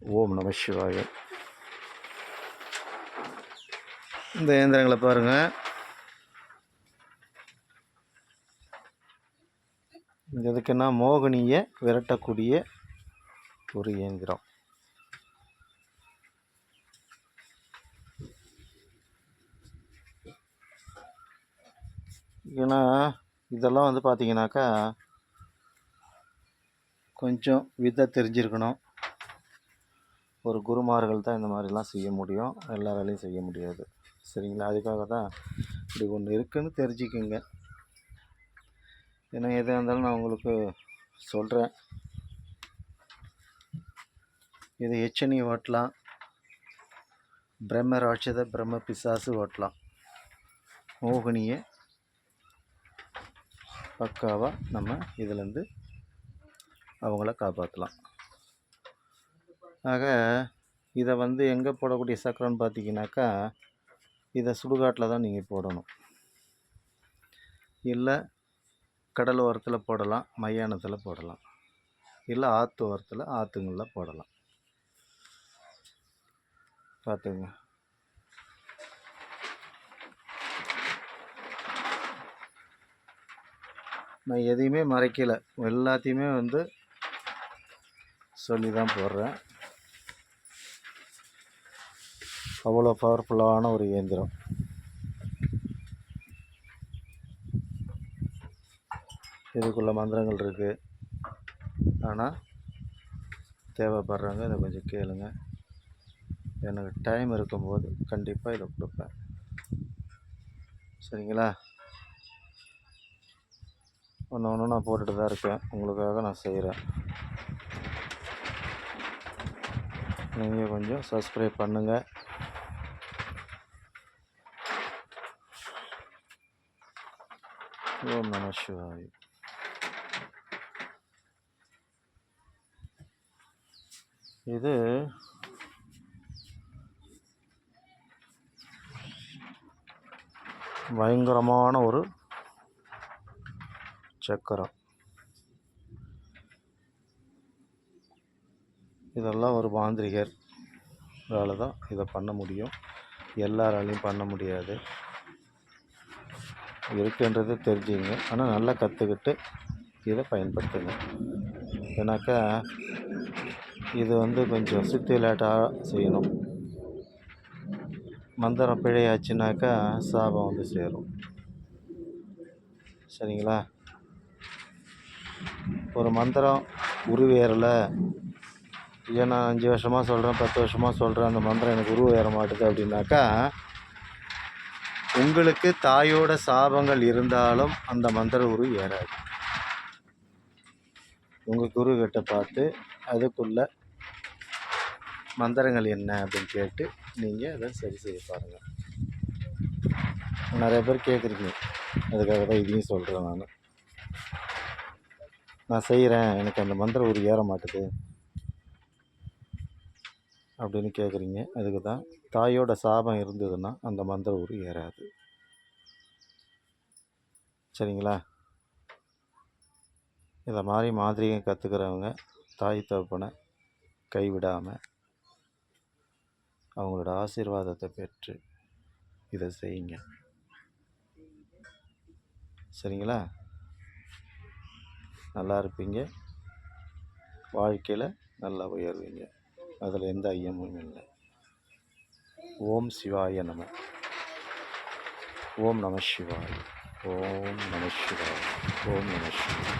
ஓம் நம சிவாய. இந்த இயந்திரங்களை பாருங்கள் எதுக்குன்னா மோகினியை விரட்டக்கூடிய ஒரு இயந்திரம். ஏன்னா இதெல்லாம் வந்து பார்த்தீங்கன்னாக்கா கொஞ்சம் வித்தை தெரிஞ்சிருக்கணும். ஒரு குருமார்கள் தான் இந்த மாதிரிலாம் செய்ய முடியும். எல்லாராலையும் செய்ய முடியாது. சரிங்களா? அதுக்காக தான் இப்படி ஒன்று இருக்குதுன்னு தெரிஞ்சுக்குங்க. ஏன்னா எதாக இருந்தாலும் நான் உங்களுக்கு சொல்கிறேன் இது எச்சனி ஓட்டலாம். பிரம்ம ராட்சத பிரம்ம பிசாசு ஓட்டலாம். மோகினியை பக்காவாக நம்ம இதுலேருந்து அவங்கள காப்பாற்றலாம் ஆக இதை வந்து எங்கே போடக்கூடிய சக்கரம்னு பார்த்தீங்கன்னாக்கா இதை சுடுகாட்டில் தான் நீங்கள் போடணும். இல்லை கடல் ஓரத்தில் போடலாம் மையானத்தில் போடலாம். இல்லை ஆற்று ஓரத்தில் ஆற்றுங்களில் போடலாம். பார்த்துங்க. நான் எதையுமே மறைக்கலை. எல்லாத்தையுமே வந்து சொல்லி தான் போடுறேன். அவ்வளோ பவர்ஃபுல்லான ஒரு இயந்திரம். இதுக்குள்ள மந்திரங்கள் இருக்குது ஆனால் தேவைப்படுறவங்க இதை கொஞ்சம் கேளுங்க. எனக்கு டைம் இருக்கும்போது கண்டிப்பாக இதை கொடுப்பேன். சரிங்களா? ஒன்று ஒன்று நான் போட்டுட்டு தான் இருக்கேன். உங்களுக்காக நான் செய்கிறேன் நீங்கள் கொஞ்சம் சப்ஸ்கிரைப் பண்ணுங்கள் ஓம் நம சிவாய் இது பயங்கரமான ஒரு சக்கரம் இதெல்லாம் ஒரு மாந்திரிகர் தான் இதை பண்ண முடியும் எல்லாராலையும் பண்ண முடியாது இருக்குன்றது தெரிஞ்சுங்க ஆனால் நல்லா கற்றுக்கிட்டு இதை பயன்படுத்துங்க. ஏன்னாக்கா இது வந்து கொஞ்சம் சித்தி லேட்டாக செய்யணும். மந்திரம் பிழையாச்சுனாக்கா சாபம் வந்து சேரும். சரிங்களா? ஒரு மந்திரம் உருவேறலை. ஏன்னா அஞ்சு வருஷமாக சொல்கிறேன் பத்து வருஷமாக சொல்கிறேன் அந்த மந்திரம் எனக்கு உருவேற மாட்டுது அப்படின்னாக்கா உங்களுக்கு தாயோட சாபங்கள் இருந்தாலும் அந்த மந்திர குரு ஏறாது. உங்கள் குரு கிட்ட பார்த்து அதுக்குள்ள மந்திரங்கள் என்ன அப்படின்னு கேட்டு நீங்கள் அதை சரி செய்ய பாருங்கள் நிறைய பேர் கேட்குறீங்க அதுக்காக தான் இதையும் சொல்கிறேன் நான். நான் செய்கிறேன் எனக்கு அந்த மந்திர உரு ஏற மாட்டுது. அப்படின்னு கேட்குறீங்க அதுக்கு தான் தாயோட சாபம் இருந்ததுன்னா அந்த மந்திர ஊர் ஏறாது. சரிங்களா? இதை மாதிரி மாதிரியும் கற்றுக்கிறவங்க தாய் தகப்பனை கைவிடாமல் அவங்களோட ஆசீர்வாதத்தை பெற்று இதை செய்யுங்க. சரிங்களா? நல்லா இருப்பீங்க. வாழ்க்கையில் நல்லா உயர்வீங்க. அதில் எந்த ஐயமும் இல்லை. ஓம் சிவாய நம. ஓம் நம சிவாய. ஓம் நம சிவாய. ஓம் நம சிவாய.